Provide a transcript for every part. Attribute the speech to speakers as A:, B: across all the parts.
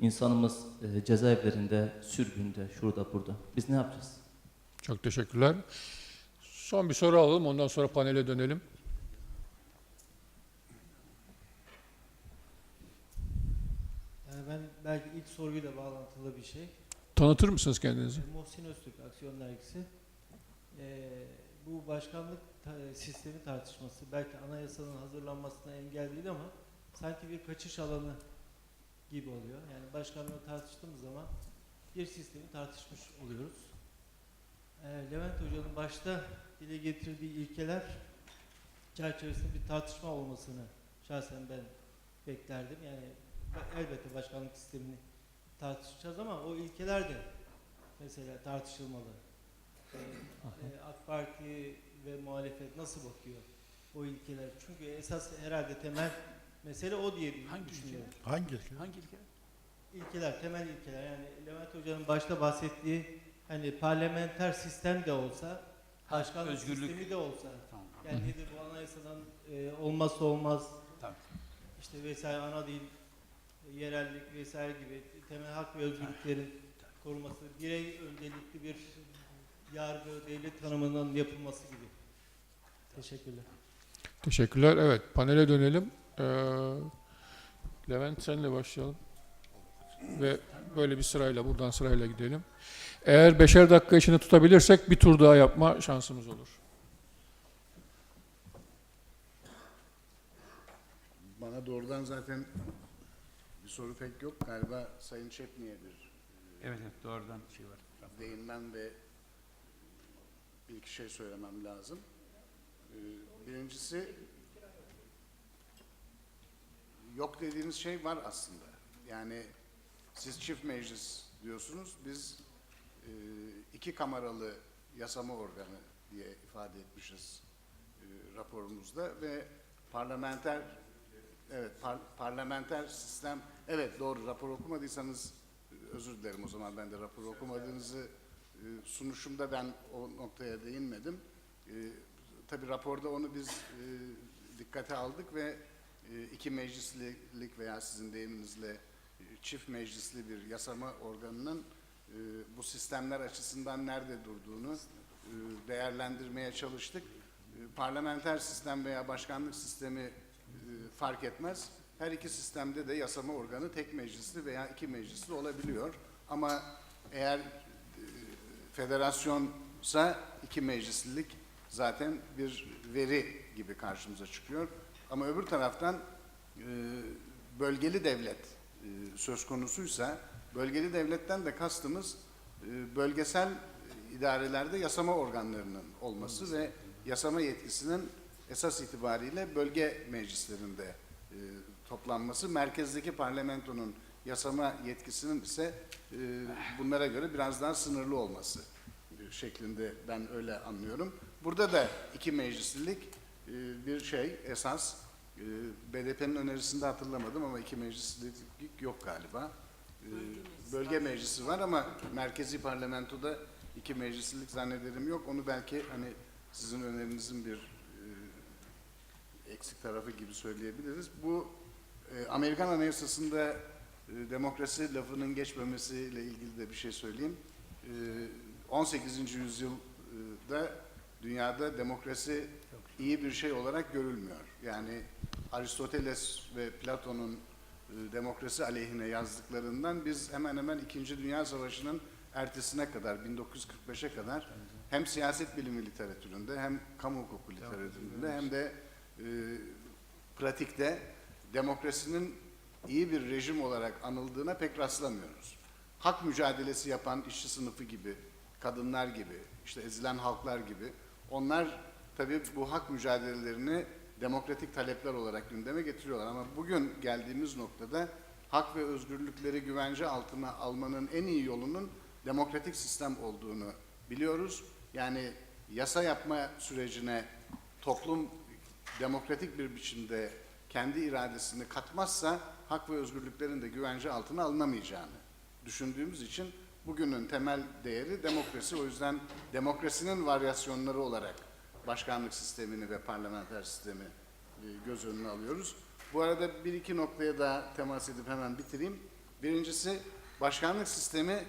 A: İnsanımız e, cezaevlerinde, sürgünde, şurada, burada. Biz ne yapacağız?
B: Çok teşekkürler. Son bir soru alalım, ondan sonra panele dönelim.
C: Yani ben belki ilk soruyla bağlantılı bir şey.
B: Tanıtır mısınız kendinizi?
C: Muhsin Öztürk Aksiyon Dergisi. Ee, bu başkanlık ta- sistemi tartışması belki anayasanın hazırlanmasına engel değil ama sanki bir kaçış alanı gibi oluyor. Yani başkanlığı tartıştığımız zaman bir sistemi tartışmış oluyoruz. Ee, Levent Hoca'nın başta dile getirdiği ilkeler çerçevesinde bir tartışma olmasını şahsen ben beklerdim. Yani elbette başkanlık sistemini tartışacağız ama o ilkeler de mesela tartışılmalı. Ee, e, AK Parti ve muhalefet nasıl bakıyor o ilkeler? Çünkü esas herhalde temel mesele o diye
D: Hangi
C: düşünüyorum.
E: Hangi ülke?
D: Hangi ülke?
C: İlkeler, temel ilkeler. Yani Levent Hoca'nın başta bahsettiği hani parlamenter sistem de olsa,
D: Ha,
C: başkanlık
D: özgürlük.
C: sistemi de olsa,
D: Tamam.
C: yani nedir bu anayasadan e, olmazsa olmaz,
D: Tabii.
C: işte vesaire ana dil, e, yerellik vesaire gibi temel hak ve özgürlüklerin koruması, birey öncelikli bir yargı, devlet tanımının yapılması gibi. Teşekkürler.
B: Teşekkürler. Evet, panele dönelim. Ee, Levent senle başlayalım. Ve böyle bir sırayla, buradan sırayla gidelim. Eğer beşer dakika içinde tutabilirsek bir tur daha yapma şansımız olur.
E: Bana doğrudan zaten bir soru pek yok. Galiba Sayın Çepni'ye bir
D: Evet evet doğrudan şey var.
E: değinmem ve bir iki şey söylemem lazım. Ee, Birincisi yok dediğiniz şey var aslında. Yani siz çift meclis diyorsunuz. Biz e, iki kameralı yasama organı diye ifade etmişiz e, raporumuzda ve parlamenter evet par- parlamenter sistem evet doğru rapor okumadıysanız özür dilerim o zaman ben de rapor okumadığınızı e, sunuşumda ben o noktaya değinmedim. E, tabii raporda onu biz e, dikkate aldık ve iki meclislilik veya sizin deyiminizle e, çift meclisli bir yasama organının e, bu sistemler açısından nerede durduğunu e, değerlendirmeye çalıştık. Parlamenter sistem veya başkanlık sistemi fark etmez. Her iki sistemde de yasama organı tek meclisli veya iki meclisli olabiliyor. Ama eğer federasyonsa iki meclislilik zaten bir veri gibi karşımıza çıkıyor. Ama öbür taraftan e, bölgeli devlet e, söz konusuysa bölgeli devletten de kastımız e, bölgesel idarelerde yasama organlarının olması ve yasama yetkisinin esas itibariyle bölge meclislerinde toplanması, merkezdeki parlamentonun yasama yetkisinin ise bunlara göre biraz daha sınırlı olması şeklinde ben öyle anlıyorum. Burada da iki meclislilik bir şey esas. E, BDP'nin önerisinde hatırlamadım ama iki meclislilik yok galiba. E, Bölge meclisi var ama merkezi parlamentoda iki meclislilik zannederim yok. Onu belki hani sizin önerinizin bir e, eksik tarafı gibi söyleyebiliriz. Bu e, Amerikan Anayasası'nda e, demokrasi lafının geçmemesiyle ilgili de bir şey söyleyeyim. E, 18. yüzyılda dünyada demokrasi iyi bir şey olarak görülmüyor. Yani Aristoteles ve Platon'un e, demokrasi aleyhine yazdıklarından biz hemen hemen İkinci Dünya Savaşı'nın ertesine kadar 1945'e kadar hem siyaset bilimi literatüründe hem kamu hukuku literatüründe hem de e, pratikte demokrasinin iyi bir rejim olarak anıldığına pek rastlamıyoruz. Hak mücadelesi yapan işçi sınıfı gibi, kadınlar gibi, işte ezilen halklar gibi onlar tabii bu hak mücadelelerini demokratik talepler olarak gündeme getiriyorlar. Ama bugün geldiğimiz noktada hak ve özgürlükleri güvence altına almanın en iyi yolunun demokratik sistem olduğunu biliyoruz. Yani yasa yapma sürecine toplum demokratik bir biçimde kendi iradesini katmazsa hak ve özgürlüklerin de güvence altına alınamayacağını düşündüğümüz için bugünün temel değeri demokrasi. O yüzden demokrasinin varyasyonları olarak başkanlık sistemini ve parlamenter sistemi e, göz önüne alıyoruz. Bu arada bir iki noktaya da temas edip hemen bitireyim. Birincisi başkanlık sistemi e,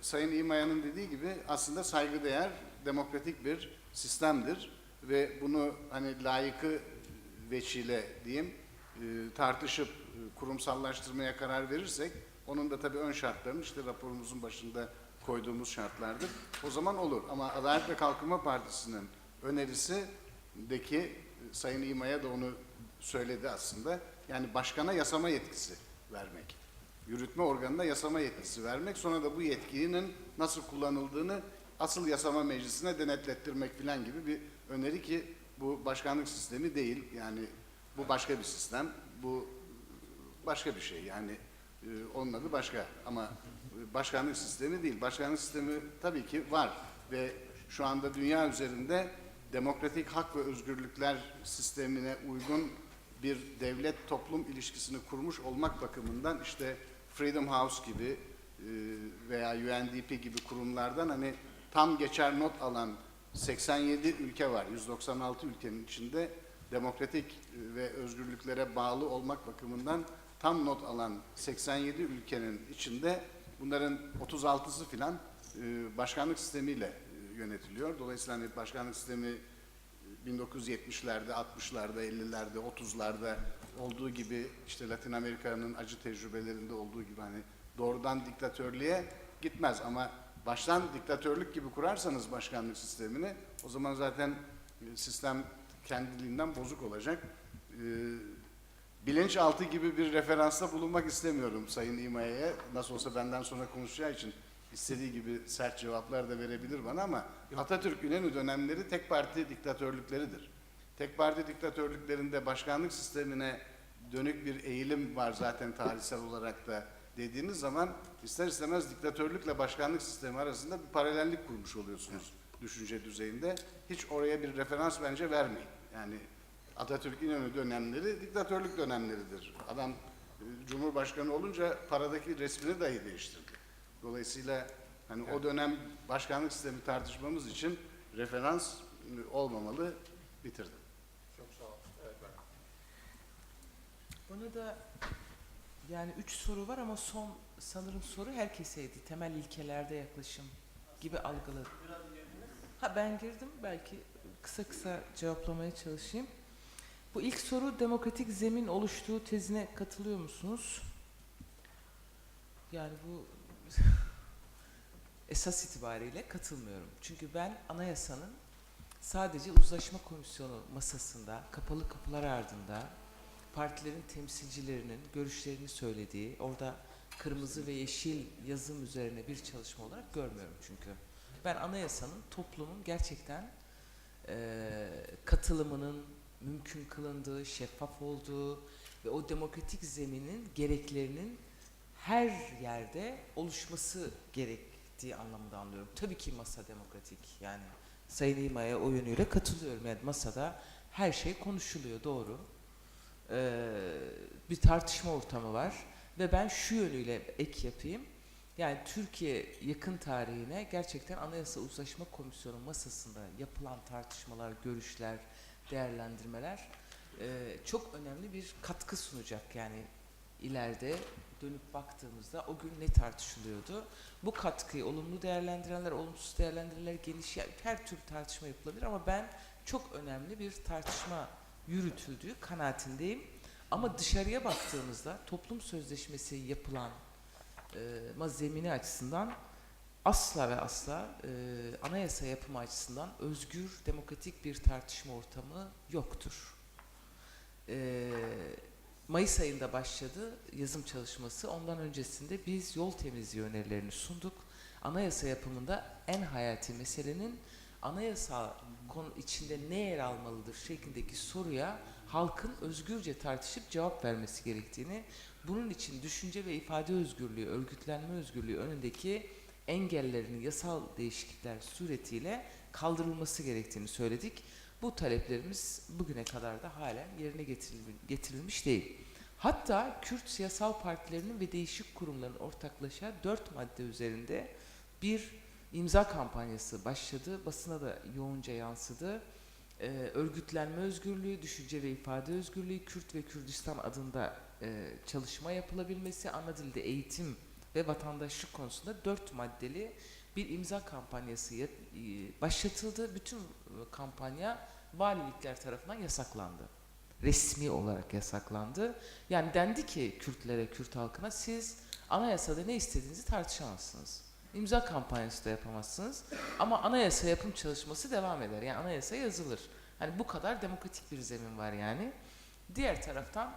E: Sayın İmaya'nın dediği gibi aslında saygıdeğer demokratik bir sistemdir ve bunu hani layıkı veçile diyeyim e, tartışıp kurumsallaştırmaya karar verirsek onun da tabii ön şartlarını işte raporumuzun başında koyduğumuz şartlardır. O zaman olur ama Adalet ve Kalkınma Partisi'nin önerisindeki e, Sayın İmaya da onu söyledi aslında. Yani başkana yasama yetkisi vermek. Yürütme organına yasama yetkisi vermek. Sonra da bu yetkinin nasıl kullanıldığını asıl yasama meclisine denetlettirmek filan gibi bir öneri ki bu başkanlık sistemi değil. Yani bu başka bir sistem. Bu başka bir şey. Yani e, onun adı başka ama başkanlık sistemi değil. Başkanlık sistemi tabii ki var ve şu anda dünya üzerinde demokratik hak ve özgürlükler sistemine uygun bir devlet toplum ilişkisini kurmuş olmak bakımından işte Freedom House gibi e, veya UNDP gibi kurumlardan hani tam geçer not alan 87 ülke var. 196 ülkenin içinde demokratik e, ve özgürlüklere bağlı olmak bakımından tam not alan 87 ülkenin içinde bunların 36'sı filan e, başkanlık sistemiyle yönetiliyor. Dolayısıyla hani başkanlık sistemi 1970'lerde, 60'larda, 50'lerde, 30'larda olduğu gibi işte Latin Amerika'nın acı tecrübelerinde olduğu gibi hani doğrudan diktatörlüğe gitmez ama baştan diktatörlük gibi kurarsanız başkanlık sistemini o zaman zaten e, sistem kendiliğinden bozuk olacak. Ee, bilinçaltı gibi bir referansta bulunmak istemiyorum Sayın İmaye'ye. Nasıl olsa benden sonra konuşacağı için istediği gibi sert cevaplar da verebilir bana ama Atatürk İnönü dönemleri tek parti diktatörlükleridir. Tek parti diktatörlüklerinde başkanlık sistemine dönük bir eğilim var zaten tarihsel olarak da dediğiniz zaman ister istemez diktatörlükle başkanlık sistemi arasında bir paralellik kurmuş oluyorsunuz düşünce düzeyinde. Hiç oraya bir referans bence vermeyin. Yani Atatürk İnönü dönemleri diktatörlük dönemleridir. Adam e, Cumhurbaşkanı olunca paradaki resmini dahi değiştirdi. Dolayısıyla hani o dönem başkanlık sistemi tartışmamız için referans olmamalı bitirdim.
F: Bana da yani üç soru var ama son sanırım soru herkeseydi. Temel ilkelerde yaklaşım gibi algıladım. Ha ben girdim belki kısa kısa cevaplamaya çalışayım. Bu ilk soru demokratik zemin oluştuğu tezine katılıyor musunuz? Yani bu esas itibariyle katılmıyorum. Çünkü ben anayasanın sadece uzlaşma komisyonu masasında, kapalı kapılar ardında partilerin temsilcilerinin görüşlerini söylediği, orada kırmızı ve yeşil yazım üzerine bir çalışma olarak görmüyorum çünkü. Ben anayasanın toplumun gerçekten eee, katılımının mümkün kılındığı, şeffaf olduğu ve o demokratik zeminin gereklerinin her yerde oluşması gerektiği anlamında anlıyorum. Tabii ki masa demokratik yani Sayın İma'ya o yönüyle katılıyorum. Yani masada her şey konuşuluyor doğru. Ee, bir tartışma ortamı var ve ben şu yönüyle ek yapayım. Yani Türkiye yakın tarihine gerçekten Anayasa Uzlaşma Komisyonu masasında yapılan tartışmalar, görüşler, değerlendirmeler e, çok önemli bir katkı sunacak. Yani ileride dönüp baktığımızda o gün ne tartışılıyordu? Bu katkıyı olumlu değerlendirenler, olumsuz değerlendirenler geniş, her tür tartışma yapılabilir ama ben çok önemli bir tartışma yürütüldüğü kanaatindeyim. Ama dışarıya baktığımızda toplum sözleşmesi yapılan e, zemini açısından asla ve asla e, anayasa yapımı açısından özgür, demokratik bir tartışma ortamı yoktur. E, Mayıs ayında başladı yazım çalışması. Ondan öncesinde biz yol temizliği önerilerini sunduk. Anayasa yapımında en hayati meselenin anayasa konu içinde ne yer almalıdır şeklindeki soruya halkın özgürce tartışıp cevap vermesi gerektiğini, bunun için düşünce ve ifade özgürlüğü, örgütlenme özgürlüğü önündeki engellerin yasal değişiklikler suretiyle kaldırılması gerektiğini söyledik. Bu taleplerimiz bugüne kadar da halen yerine getirilmi- getirilmiş değil. Hatta Kürt siyasal partilerinin ve değişik kurumların ortaklaşa dört madde üzerinde bir imza kampanyası başladı. Basına da yoğunca yansıdı. Ee, örgütlenme özgürlüğü, düşünce ve ifade özgürlüğü, Kürt ve Kürdistan adında e, çalışma yapılabilmesi, ana dilde eğitim ve vatandaşlık konusunda dört maddeli bir imza kampanyası ya- e, başlatıldı. Bütün e, kampanya valilikler tarafından yasaklandı. Resmi olarak yasaklandı. Yani dendi ki Kürtlere, Kürt halkına siz anayasada ne istediğinizi tartışamazsınız. İmza kampanyası da yapamazsınız. Ama anayasa yapım çalışması devam eder. Yani anayasa yazılır. Hani bu kadar demokratik bir zemin var yani. Diğer taraftan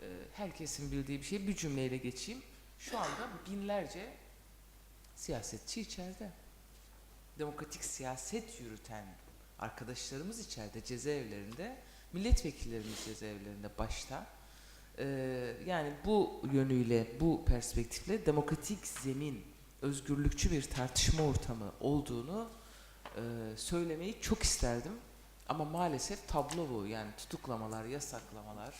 F: e, herkesin bildiği bir şey bir cümleyle geçeyim. Şu anda binlerce siyasetçi içeride. Demokratik siyaset yürüten arkadaşlarımız içeride cezaevlerinde, milletvekillerimiz cezaevlerinde başta. Ee, yani bu yönüyle, bu perspektifle demokratik zemin, özgürlükçü bir tartışma ortamı olduğunu e, söylemeyi çok isterdim. Ama maalesef tablo bu. Yani tutuklamalar, yasaklamalar,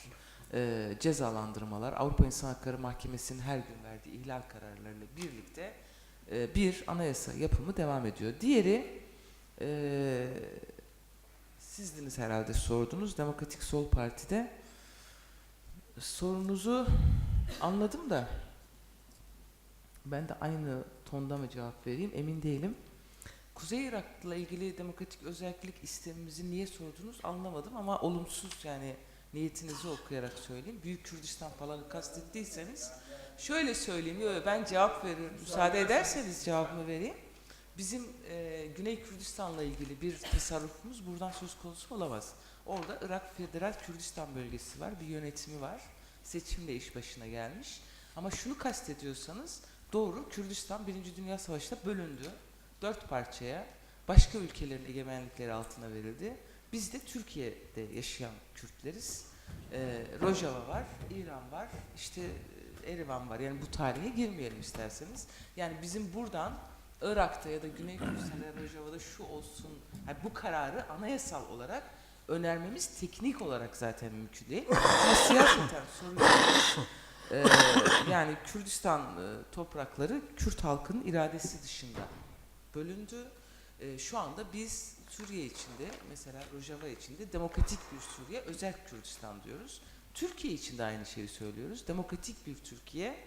F: e, cezalandırmalar, Avrupa İnsan Hakları Mahkemesi'nin her gün verdiği ihlal kararlarıyla birlikte e, bir anayasa yapımı devam ediyor. Diğeri e, sizdiniz herhalde sordunuz Demokratik Sol Parti'de sorunuzu anladım da ben de aynı tonda mı cevap vereyim emin değilim. Kuzey Irak'la ilgili demokratik özellik istemimizi niye sordunuz anlamadım ama olumsuz yani niyetinizi okuyarak söyleyeyim. Büyük Kürdistan falan kastettiyseniz şöyle söyleyeyim. Ben cevap veririm. Müsaade ederseniz cevabımı vereyim. Bizim e, Güney Kürdistan'la ilgili bir tasarrufumuz buradan söz konusu olamaz. Orada Irak Federal Kürdistan bölgesi var, bir yönetimi var. Seçimle iş başına gelmiş. Ama şunu kastediyorsanız doğru Kürdistan Birinci Dünya Savaşı'nda bölündü. Dört parçaya başka ülkelerin egemenlikleri altına verildi. Biz de Türkiye'de yaşayan Kürtleriz. Ee, Rojava var, İran var, işte e, Erivan var. Yani bu tarihe girmeyelim isterseniz. Yani bizim buradan Irak'ta ya da Güney Kürdistan'da, Rojava'da şu olsun, yani bu kararı anayasal olarak önermemiz teknik olarak zaten mümkün değil. Ama siyaseten sorun. Ee, yani Kürdistan e, toprakları Kürt halkının iradesi dışında bölündü. Ee, şu anda biz Suriye içinde mesela Rojava içinde demokratik bir Suriye, özel Kürdistan diyoruz. Türkiye için de aynı şeyi söylüyoruz. Demokratik bir Türkiye,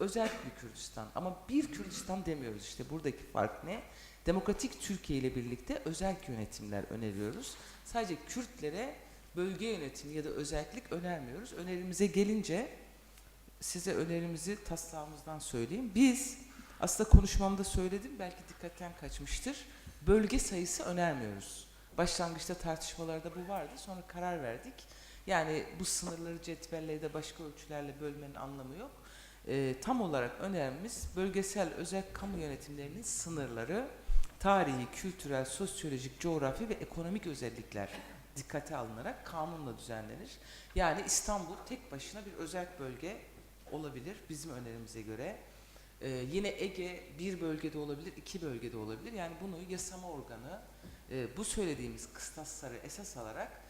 F: özel bir Kürdistan. Ama bir Kürdistan demiyoruz işte buradaki fark ne? Demokratik Türkiye ile birlikte özel yönetimler öneriyoruz. Sadece Kürtlere bölge yönetimi ya da özellik önermiyoruz. Önerimize gelince size önerimizi taslağımızdan söyleyeyim. Biz aslında konuşmamda söyledim belki dikkatten kaçmıştır. Bölge sayısı önermiyoruz. Başlangıçta tartışmalarda bu vardı. Sonra karar verdik. Yani bu sınırları cetvelle ya da başka ölçülerle bölmenin anlamı yok. Ee, tam olarak önerimiz bölgesel özel kamu yönetimlerinin sınırları, tarihi, kültürel, sosyolojik, coğrafi ve ekonomik özellikler dikkate alınarak kanunla düzenlenir. Yani İstanbul tek başına bir özel bölge olabilir bizim önerimize göre. Ee, yine Ege bir bölgede olabilir, iki bölgede olabilir. Yani bunu yasama organı e, bu söylediğimiz kıstasları esas alarak e,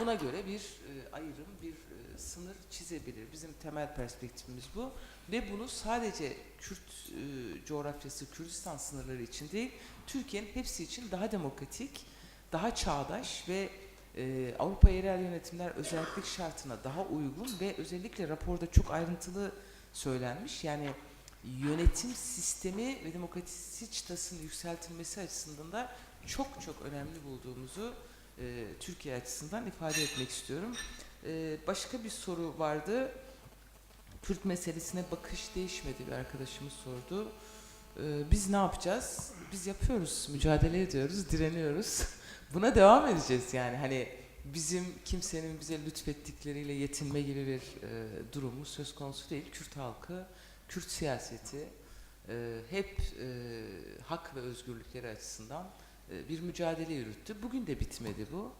F: buna göre bir e, ayrım, bir e, sınır çizebilir. Bizim temel perspektifimiz bu. Ve bunu sadece Kürt e, coğrafyası, Kürdistan sınırları için değil, Türkiye'nin hepsi için daha demokratik, daha çağdaş ve Avrupa yerel yönetimler özellik şartına daha uygun ve özellikle raporda çok ayrıntılı söylenmiş. Yani yönetim sistemi ve demokrasi çıtasının yükseltilmesi açısından da çok çok önemli bulduğumuzu e, Türkiye açısından ifade etmek istiyorum. E, başka bir soru vardı. Kürt meselesine bakış değişmedi bir arkadaşımız sordu. E, biz ne yapacağız? Biz yapıyoruz, mücadele ediyoruz, direniyoruz. Buna devam edeceğiz yani hani bizim kimsenin bize lütfettikleriyle yetinme gibi bir e, durumu söz konusu değil. Kürt halkı, Kürt siyaseti e, hep e, hak ve özgürlükleri açısından bir mücadele yürüttü. Bugün de bitmedi bu.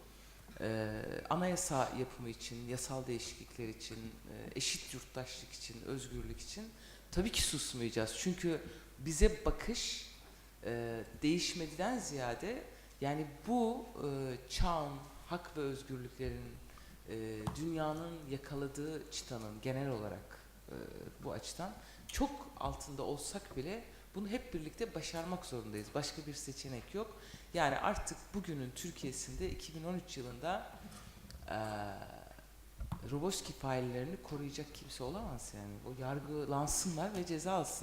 F: E, anayasa yapımı için, yasal değişiklikler için, e, eşit yurttaşlık için, özgürlük için tabii ki susmayacağız. Çünkü bize bakış e, değişmeden ziyade yani bu e, çağın hak ve özgürlüklerin e, dünyanın yakaladığı çıtanın genel olarak e, bu açıdan çok altında olsak bile bunu hep birlikte başarmak zorundayız. Başka bir seçenek yok. Yani artık bugünün Türkiye'sinde 2013 yılında e, Roboski faillerini koruyacak kimse olamaz yani. O yargılansınlar ve ceza alsınlar.